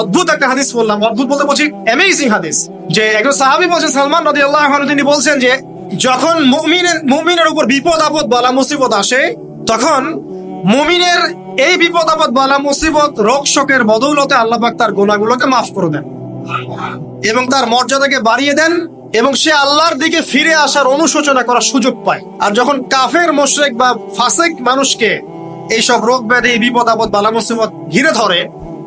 অদ্ভুত একটা হাদিস বললাম, অদ্ভুত বলতে বলছি অ্যামেজিং হাদিস, যে একজন সাহাবী বলছেন, সালমান নদী আল্লাহ তিনি বলছেন যে যখন মুমিনের মুমিনের উপর বিপদ, আপদ, বলা, মুসিবত আসে, তখন মুমিনের এই বিপদ, আপদ, বলা, মুসিবত, রোগ, শোকের বদৌলতে আল্লাহ পাক তার গোনাগুলোকে মাফ করে দেন এবং তার মর্যাদাকে বাড়িয়ে দেন এবং সে আল্লাহর দিকে ফিরে আসার অনুশোচনা করার সুযোগ পায়। আর যখন কাফের, মোশরেক বা ফাসেক মানুষকে এইসব রোগ, ব্যাধি, বিপদ, আপদ, বালা, মুসিবত ঘিরে ধরে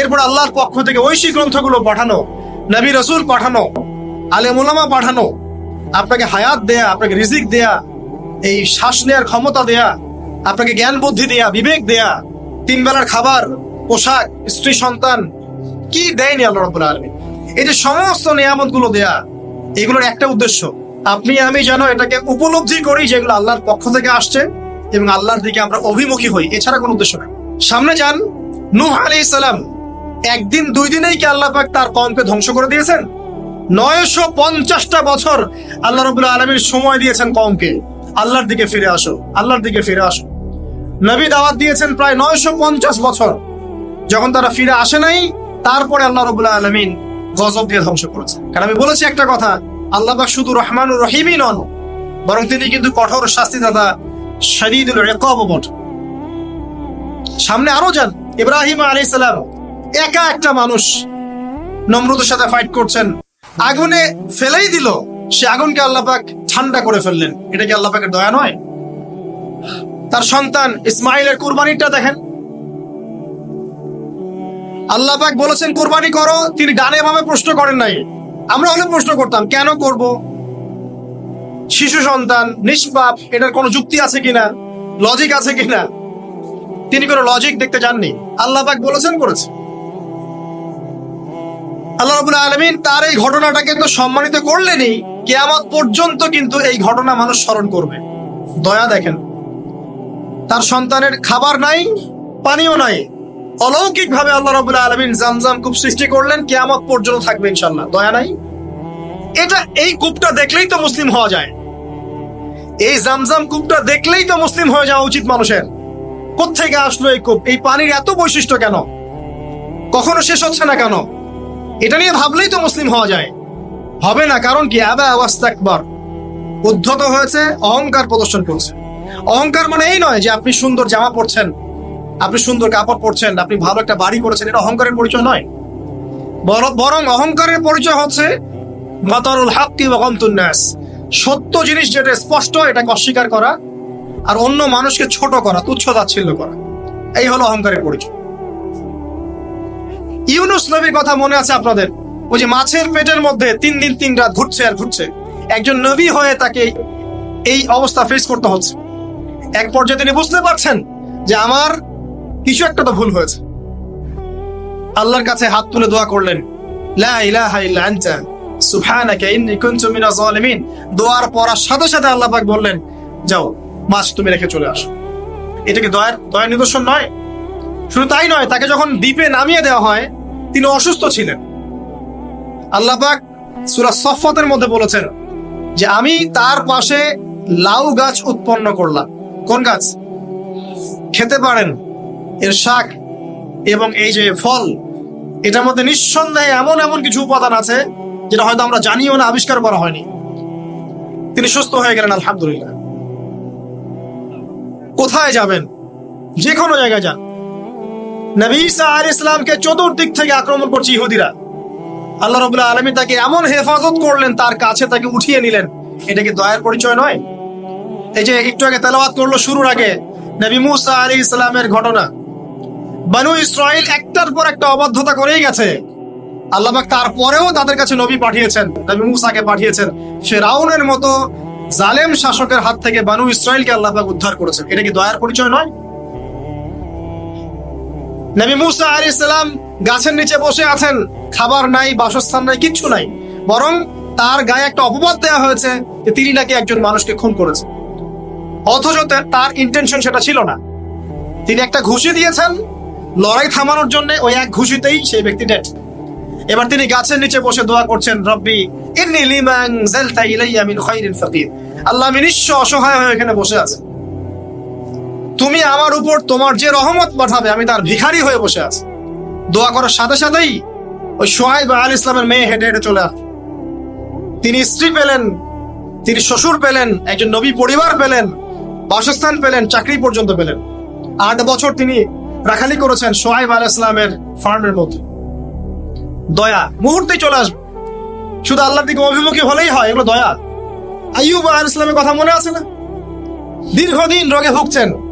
এরপর আল্লাহর পক্ষ থেকে ঐশী গ্রন্থগুলো পাঠানো, নবী রসুল পাঠানো আলেমুলামা পাঠানো, আপনাকে হায়াত দেয়া, আপনাকে রিজিক দেয়া, এই শ্বাস নেওয়ার ক্ষমতা দেয়া, আপনাকে জ্ঞান বুদ্ধি দেয়া, বিবেক দেয়া, তিন বেলার খাবার, পোশাক, স্ত্রী সন্তান, কি দেয়নি আল্লাহ রব্বুল আলমী এই যে সমস্ত নিয়ামতগুলো দেয়া, এগুলোর একটা উদ্দেশ্য, আপনি আমি যেন এটাকে উপলব্ধি করি যেগুলো আল্লাহর পক্ষ থেকে আসছে এবং আল্লাহর দিকে আমরা অভিমুখী হই, এছাড়া কোনো উদ্দেশ্য নেই। সামনে যান, নূহ আলাইহিস সালাম একদিন, দুই দিনেই কি আল্লাহ পাক তার কমকে ধ্বংস করে দিয়েছেন? নয়শো পঞ্চাশটা বছর আল্লাহ রবুল্লা আলমীর সময় দিয়েছেন কমকে। আল্লাহর দিকে ফিরে আসো, আল্লাহর দিকে ফিরে আসো। নবী দাওয়াত দিয়েছেন প্রায় নয়শো পঞ্চাশ বছর। যখন তারা ফিরে আসে নাই, তারপরে আল্লাহ রবুল্লাহ আলমিন গজব দিয়ে ধ্বংস করেছে কারণ আমি বলেছি একটা কথা, আল্লাহ পাক শুধু রহমানুর রহিমই নন, বরং তিনি কিন্তু কঠোর রেকব বট। সামনে আরও যান, ইব্রাহিম আলী সালাম একা একটা মানুষ নম্রতার সাথে ফাইট করছেন। আগুনে ফেলেই দিল। সে আগুনকে আল্লাহ পাক ঠান্ডা করে ফেললেন। এটা কি আল্লাহ পাকের দয়া নয়? তার সন্তান ইসমাইলের কুরবানিটা দেখেন। আল্লাহ পাক বলেছেন, কুরবানি করো। তিনি ডানে ভাবে প্রশ্ন করেন নাই। আমরা হলে প্রশ্ন করতাম, কেন করব? শিশু সন্তান, নিষ্পাপ, এটার কোনো যুক্তি আছে কিনা? লজিক আছে কিনা? তিনি কোনো লজিক দেখতে যাননি আল্লাহ পাক বলেছেন করেছে। আল্লাহ রাবুল আলমিন তার এই ঘটনাটাকে তো সম্মানিত করলেনই কেয়ামত পর্যন্ত কিন্তু এই ঘটনা মানুষ স্মরণ করবে। দয়া দেখেন, তার সন্তানের খাবার নাই, পানিও নাই। অলৌকিক ভাবে আল্লাহ রাবুল আলমিন জামজাম কূপ সৃষ্টি করলেন, কেয়ামত পর্যন্ত থাকবে ইনশাল্লাহ দয়া নাই? এটা এই কূপটা দেখলেই তো মুসলিম হওয়া যায়। এই জামজাম কূপটা দেখলেই তো মুসলিম হয়ে যাওয়া উচিত মানুষের। কোথেকে আসলো এই কূপ? এই পানির এত বৈশিষ্ট্য কেন? কখনো শেষ হচ্ছে না কেন? এটা নিয়ে ভাবলেই তো মুসলিম হওয়া যায়। হবে না, কারণ কি? আবা আওয়াস্তাকবার উদ্ধত হয়েছে, অহংকার প্রদর্শন করছে। অহংকার মানে এই নয় যে আপনি সুন্দর জামা পরছেন, আপনি সুন্দর কাপড় পরছেন, আপনি ভালো একটা বাড়ি করেছেন, এটা অহংকারের পরিচয় নয়। বর- অহংকারের পরিচয় হচ্ছে সত্য জিনিস যেটা স্পষ্ট, এটাকে অস্বীকার করা, আর অন্য মানুষকে ছোট করা, তুচ্ছ তাচ্ছিল্য করা। এই হলো অহংকারের পরিচয়। ইউনুস নবীর কথা মনে আছে আপনাদের? ওই যে মাছের পেটের মধ্যে তিন দিন তিন রাত ঘুরছে আর ঘুরছে। একজন নবী হয়ে তাকে এই অবস্থা ফেস করতে হচ্ছে। এক পর্যায়ে তিনি বুঝতে পারছেন যে আমার কিছু একটা তো ভুল হয়েছে। আল্লাহর কাছে হাত তুলে দোয়া করলেন দোয়ার পড়ার সাথে সাথে আল্লাহ বললেন, যাও, মাছ তুমি রেখে চলে আসো। এটা কি দয়ার দয়ার নিদর্শন নয়? শুধু তাই নয়, তাকে যখন দ্বীপে নামিয়ে দেওয়া হয়, তিনি অসুস্থ ছিলেন। আল্লাহ পাক সূরা সফাতের মধ্যে বলেছেন যে, আমি তার পাশে লাউ গাছ উৎপন্ন করলাম। কোন গাছ? খেতে পারেন এর শাক এবং এই যে ফল, এটার মধ্যে নিঃসন্দেহে এমন এমন কিছু উপাদান আছে, যেটা হয়তো আমরা জানিও না, আবিষ্কার করা হয়নি। তিনি সুস্থ হয়ে গেলেন, আলহামদুলিল্লাহ। কোথায় যাবেন? যে কোনো জায়গায় যান। নবী ইসলামকে চতুর্দিক থেকে আক্রমণ করছে ইহুদিরা। আল্লাহ রবুল্লাহ আলমী তাকে এমন হেফাজত করলেন, তার কাছে তাকে উঠিয়ে নিলেন। এটা কি দয়ার পরিচয় নয়? এই যে একটু আগে তেলাওয়াত করল শুরুর আগে, নবী মুসা আলী ইসলামের ঘটনা। বানু ইসরাইল একটার পর একটা অবাধ্যতা করেই গেছে। আল্লাহ তারপরেও তাদের কাছে নবী পাঠিয়েছেন, নবী মুসাকে পাঠিয়েছেন। ফেরাউনের মতো জালেম শাসকের হাত থেকে বানু ইসরাইলকে আল্লাহবাক উদ্ধার করেছেন। এটা কি দয়ার পরিচয় নয়? নবী মুসা আলী ইসলাম গাছের নিচে বসে আছেন। খাবার নাই, বাসস্থান নাই, কিচ্ছু নাই। বরং তার গায়ে একটা অপবাদ দেওয়া হয়েছে যে তিনি নাকি একজন মানুষকে খুন করেছে অথচ তার ইন্টেনশন সেটা ছিল না। তিনি একটা ঘুষি দিয়েছেন। লড়াই থামানোর জন্য ওই এক ঘুষিতেই সেই ব্যক্তি ডেট এবার তিনি গাছের নিচে বসে দোয়া করছেন, রব্বি, ইন্নি লিমান জালতা ইলাইয়া মিন খাইরিন ফাকির। আল্লাহ আমি নিঃস্ব অসহায় হয়ে এখানে বসে আছি তুমি আমার উপর তোমার যে রহমত পাঠাবে, আমি তার ভিখারি হয়ে বসে আছি। দোয়া করার সাথে সাথেই ওই সোহাইব আল ইসলামের মেয়ে হেঁটে হেঁটে চলে আসে। তিনি স্ত্রী পেলেন, তিনি শ্বশুর পেলেন, একজন নবী পরিবার পেলেন, বাসস্থান পেলেন, চাকরি পর্যন্ত পেলেন। আট বছর তিনি রাখালি করেছেন সোহাইব আল ইসলামের ফার্মের মধ্যে। দয়া মুহূর্তে চলে আসবে। শুধু আল্লাহর দিকে অভিমুখী হলেই হয়, এগুলো দয়া। আইয়ুব আল ইসলামের কথা মনে আছে না? দীর্ঘদিন রোগে ভুগছেন।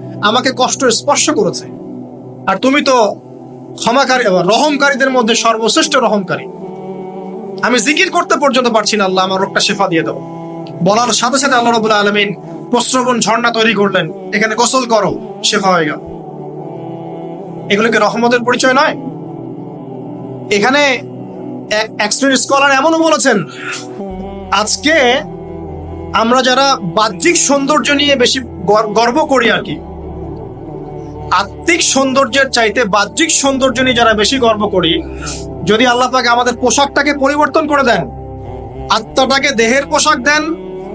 আমাকে কষ্ট স্পর্শ করেছে। আর তুমি তো ক্ষমাকারী রহমকারীদের মধ্যে সর্বশ্রেষ্ঠ রহমকারী। আমি জিকির করতে পর্যন্ত পারছি না, আল্লাহ আমার রোগটা শেফা দিয়ে দাও। বলার সাথে সাথে আল্লাহ রবুল্লা আলমিন প্রশ্রবণ ঝর্ণা তৈরি করলেন। এখানে গোসল করো, শেফা হয়ে গেল। এগুলোকে রহমতের পরিচয় নয়? এখানে স্কলার এমনও বলেছেন, আজকে আমরা যারা বাহ্যিক সৌন্দর্য নিয়ে বেশি গর- গর্ব করি আর কি আত্মিক সৌন্দর্যের চাইতে বাহ্যিক সৌন্দর্য নিয়ে যারা বেশি গর্ব করি, যদি আল্লাহ পাক আমাদের পোশাকটাকে পরিবর্তন করে দেন, আত্মাটাকে দেহের পোশাক দেন,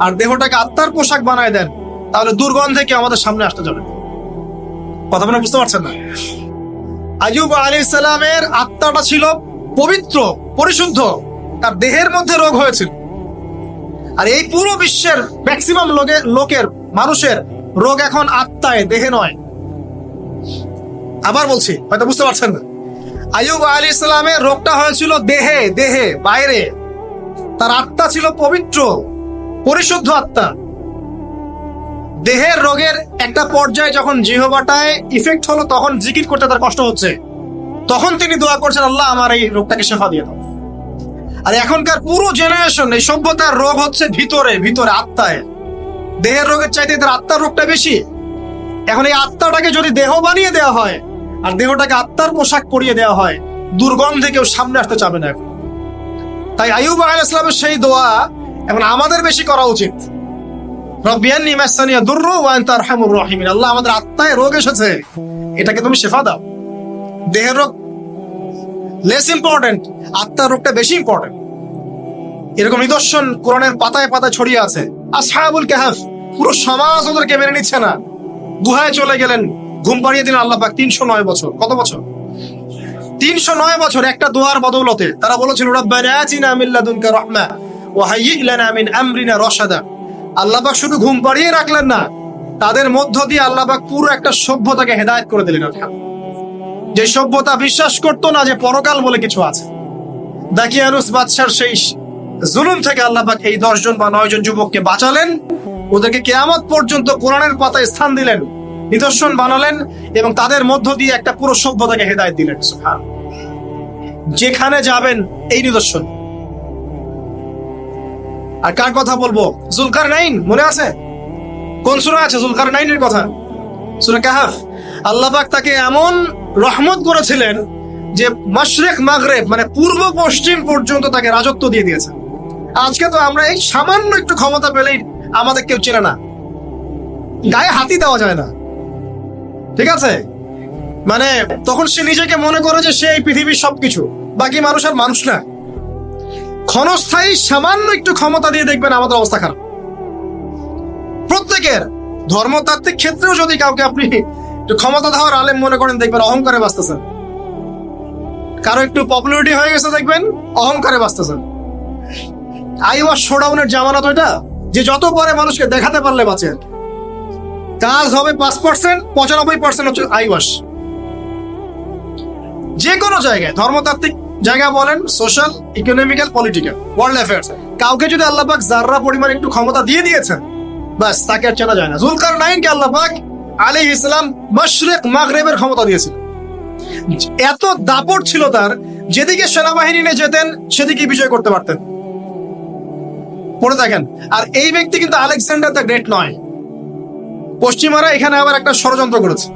আর দেহটাকে আত্মার পোশাক বানায় দেন, তাহলে দুর্গন্ধে কি আমাদের সামনে আসতে যাবে কথা বলে বুঝতে পারছেন না? আয়ুব আলী ইসলামের আত্মাটা ছিল পবিত্র, পরিশুদ্ধ, তার দেহের মধ্যে রোগ হয়েছিল। আর এই পুরো বিশ্বের ম্যাক্সিমাম লোকের, মানুষের রোগ এখন আত্মায়, দেহে নয়। আবার বলছি, হয়তো বুঝতে পারছেন না। আয়ুব আলী ইসলামের রোগটা হয়েছিল দেহে দেহে, বাইরে। তার আত্মা ছিল পবিত্র, পরিশুদ্ধ আত্মা। দেহের রোগের একটা পর্যায়ে যখন জিহবাটায় ইফেক্ট হলো, তখন জিকির করতে তার কষ্ট হচ্ছে। তখন তিনি দোয়া করছেন, আল্লাহ, আমার এই রোগটাকে শেফা দিয়ে দাও। আর এখনকার পুরো জেনারেশন এই সভ্যতার রোগ হচ্ছে ভিতরে ভিতরে, আত্মায়। দেহের রোগের চাইতে তার আত্মার রোগটা বেশি। এখন এই আত্মাটাকে যদি দেহ বানিয়ে দেওয়া হয় আর দেহটাকে আত্মার পোশাক পরিয়ে দেওয়া হয়। দুর্গন্ধে কেউ সামনে আসতে চাবে না এখন। তাই আয়ুব আলাহ ইসলামের সেই দোয়া এখন আমাদের বেশি করা উচিত। লেস আত্মার রোগটা বেশি এরকম নিদর্শন কোরআনের পাতায় পাতায় ছড়িয়ে আছে। পুরো সমাজ ওদেরকে মেনে নিচ্ছে না। গুহায় চলে গেলেন। ঘুম পাড়িয়ে দিলেন আল্লাহ পাক তিনশো নয় বছর। কত বছর? তিনশো নয় বছর একটা দোয়ার বদৌলতে তারা বলেছিল, রব্বানা আতিনা লাদুনকা রাহমা ওয়া হাইয়্ লানা আমরিনা রশাদা। আল্লাহ পাক শুধু ঘুম পাড়িয়ে রাখলেন না, তাদের মধ্য দিয়ে আল্লাপাক পুরো একটা সভ্যতাকে হেদায়েত করে দিলেন যে সভ্যতা বিশ্বাস করতো না যে পরকাল বলে কিছু আছে। দাকিয়ানুস বাদশার সেই জুলুম থেকে আল্লাপাক এই দশজন বা নয় জন যুবককে বাঁচালেন? ওদেরকে কেয়ামত পর্যন্ত কোরআনের পাতায় স্থান দিলেন। নিদর্শন বানালেন এবং তাদের মধ্য দিয়ে একটা পুরো সভ্যতাকে হেদায়েত দিলেন, সুবহান। যেখানে যাবেন এই নিদর্শন। আর কার কথা বলব? জুলকার নাইন মনে আছে? কোন সুরা আছে? জুলকার নাইনের কথা? সুরা কাহাফ। আল্লাপাক তাকে এমন রহমত করেছিলেন যে মাশরেক, মাগরেব মানে পূর্ব পশ্চিম পর্যন্ত তাকে রাজত্ব দিয়ে দিয়েছে আজকে তো আমরা এই সামান্য একটু ক্ষমতা পেলেই আমাদের কেউ চেনে না। গায়ে হাতি দেওয়া যায় না। ঠিক আছে? মানে তখন সে নিজেকে মনে করে যে সে এই পৃথিবীর সবকিছু। বাকি মানুষ আর মানুষ না। ক্ষণস্থায়ী সামান্য একটু ক্ষমতা দিয়ে দেখবেন আমাদের অবস্থা খারাপ। প্রত্যেকের ধর্মতাত্ত্বিক ক্ষেত্রেও যদি কাউকে আপনি একটু ক্ষমতা দেওয়ার আলেম মনে করেন, দেখবেন অহংকারে বাঁচতেছেন। কারও একটু পপুলারিটি হয়ে গেছে, দেখবেন অহংকারে বাঁচতেছেন। আই ওয়াশ শোডাউনের জামানত ওইটা, যে যত পরে মানুষকে দেখাতে পারলে বাঁচে। আর কি। কাজ হবে পাঁচ পার্সেন্ট পঁচানব্বই পার্সেন্ট হচ্ছে আই ওয়াশ যে কোনো জায়গায়, ধর্মতাত্ত্বিক জায়গা বলেন social economical political world affairs কাউকে যদি আল্লাহ পাক জাররা পরিমাণ একটু ক্ষমতা দিয়ে দিয়েছেন বাস তাকে আর চেনা যায় না। জুলকার নাইনকে আল্লাহ পাক আলী ইসলাম মশরেক মাগরেবের ক্ষমতা দিয়েছিল। এত দাপট ছিল তার, যেদিকে সেনাবাহিনী নিয়ে যেতেন, সেদিকে বিজয় করতে পারতেন। পড়ে দেখেন আর এই ব্যক্তি কিন্তু আলেকজান্ডার দ্য গ্রেট নয়। পশ্চিমারা এখানে আবার একটা ষড়যন্ত্র করেছে।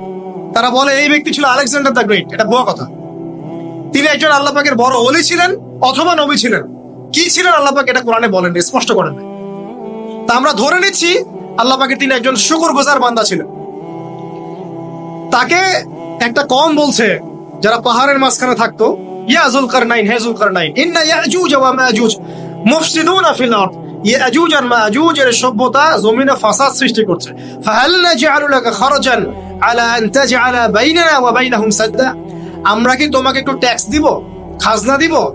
তারা বলে, এই ব্যক্তি ছিল আলেকজান্ডার দ্য গ্রেট। এটা ভুয়া কথা। তিনি একজন আল্লাহ পাকের বড় অলি ছিলেন অথবা নবী ছিলেন। কি ছিলেন আল্লাহ পাক এটা কোরআনে বলেন স্পষ্ট করেন তা আমরা ধরে নিচ্ছি, আল্লাহ পাকের তিনি একজন শুকর গোজার বান্দা ছিলেন। তাকে একটা কম বলছে, যারা পাহাড়ের মাঝখানে থাকতো, ইয়া জুলকার নাইন হে জুলকার নাইন ইন্না ইয়াজুজ ওয়া মাjuj মুফসিদুনা ফিল আরদ। ইয়াজুজ আর মাjuj এর সভ্যতা জমিনে ফাসাদ সৃষ্টি করছে। ফাহাল নাজআলু লাকা খারাজান আলা আন তাজআলা বাইনানা ওয়া বাইনাহুম সাদ্দা। আমরা কি তোমাকে একটু ট্যাক্স দিব? খাজনা দিব?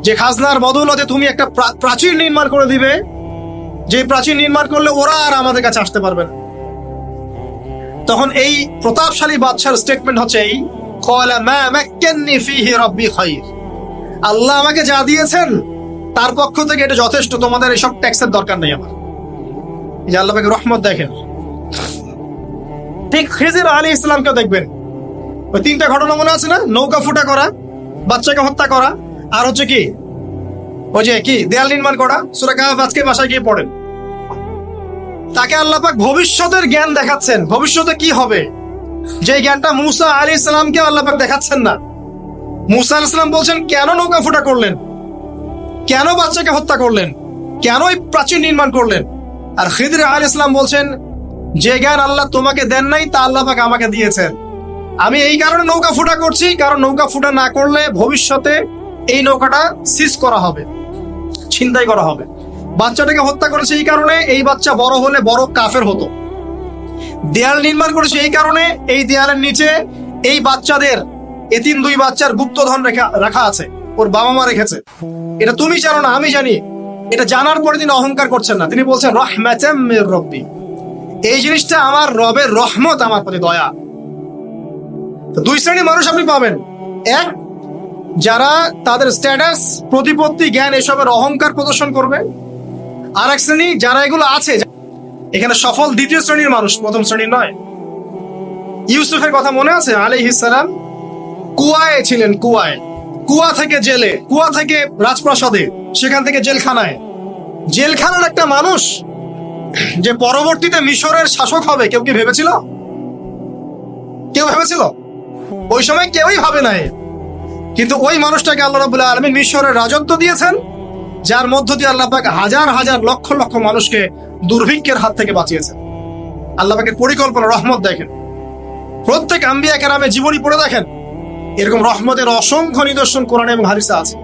যে খাজনার বদৌলতে তুমি একটা প্রাচীর নির্মাণ করে দিবে। যে প্রাচীর নির্মাণ করলে ওরা আর আমাদের কাছে আসতে পারবে না। তখন এই প্রতাপশালী বাদশার স্টেটমেন্ট হচ্ছে এই "ক্বালা মা মাক্কান্নি ফীহি রাব্বি খায়র আল্লাহ আমাকে যা দিয়েছেন তার পক্ষ থেকে এটা যথেষ্ট, তোমাদের এসব ট্যাক্সের দরকার নেই আমার। এই যে আল্লাহ রহমত দেখেন। ঠিক খিজির আলী ইসলামকেও দেখবেন। ওই তিনটা ঘটনা মনে আছে না? নৌকা ফুটা করা, বাচ্চাকে হত্যা করা, আর হচ্ছে কি? ওই যে কি? দেয়াল নির্মাণ করা, সুরা আজকে বাসায় গিয়ে পড়েন। তাকে আল্লাহ পাক ভবিষ্যতের জ্ঞান দেখাচ্ছেন। ভবিষ্যতে কি হবে? যে জ্ঞানটা মুসা আলী ইসলামকে আল্লাহ পাক দেখাচ্ছেন না। মুসা আলী ইসলাম বলছেন, কেন নৌকা ফুটা করলেন? কেন বাচ্চাকে হত্যা করলেন? কেন এই প্রাচীর নির্মাণ করলেন? আর খিদির আল ইসলাম বলছেন, যে জ্ঞান আল্লাহ তোমাকে দেন নাই, তা আল্লাহ পাক আমাকে দিয়েছেন। আমি এই কারণে নৌকা ফুটা করছি, কারণ নৌকা ফুটা না করলে ভবিষ্যতে এই নৌকাটা সিজ করা হবে, ছিনতাই করা হবে। বাচ্চাটাকে হত্যা করেছে এই কারণে, এই বাচ্চা বড় হলে বড় কাফের হতো। দেয়াল নির্মাণ করেছে এই কারণে, এই দেয়ালের নিচে এই বাচ্চাদের, এতিম দুই বাচ্চার গুপ্তধন রেখা, রাখা আছে। ওর বাবা মা রেখেছে। এটা তুমি জানো না, আমি জানি। এটা জানার পরে তিনি অহংকার করছেন না। তিনি বলছেন রহমাতাম রব্বি। এই জিনিসটা আমার রবের রহমত আমার প্রতি দয়া। দুই শ্রেণির মানুষ আপনি পাবেন। এক, যারা তাদের স্ট্যাটাস প্রতিপত্তি, জ্ঞান এসবের অহংকার প্রদর্শন করবে। আর এক শ্রেণি, যারা এগুলো আছে, এখানে সফল দ্বিতীয় শ্রেণির মানুষ, প্রথম শ্রেণির নয়। ইউসুফের কথা মনে আছে? আলী ইসালাম কুয়ায় ছিলেন, কুয়ায়। কুয়া থেকে জেলে, কুয়া থেকে রাজপ্রাসাদে, সেখান থেকে জেলখানায়। জেলখানার একটা মানুষ যে পরবর্তীতে মিশরের শাসক হবে, কেউ কি ভেবেছিল? কেউ ভেবেছিল? ওই সময় কেউই ভাবে নাই। কিন্তু ওই মানুষটাকে আল্লাহ রাবুল্লাহ আলমী মিশরের রাজত্ব দিয়েছেন, যার মধ্য দিয়ে আল্লাহ পাক হাজার হাজার লক্ষ লক্ষ মানুষকে দুর্ভিক্ষের হাত থেকে বাঁচিয়েছেন। আল্লাহ পাকের পরিকল্পনা, রহমত দেখেন। প্রত্যেক আম্বিয়া কেরামে জীবনী পড়ে দেখেন এরকম রহমতের অসংখ্য নিদর্শন কোরআন এবং হারিসা আছে।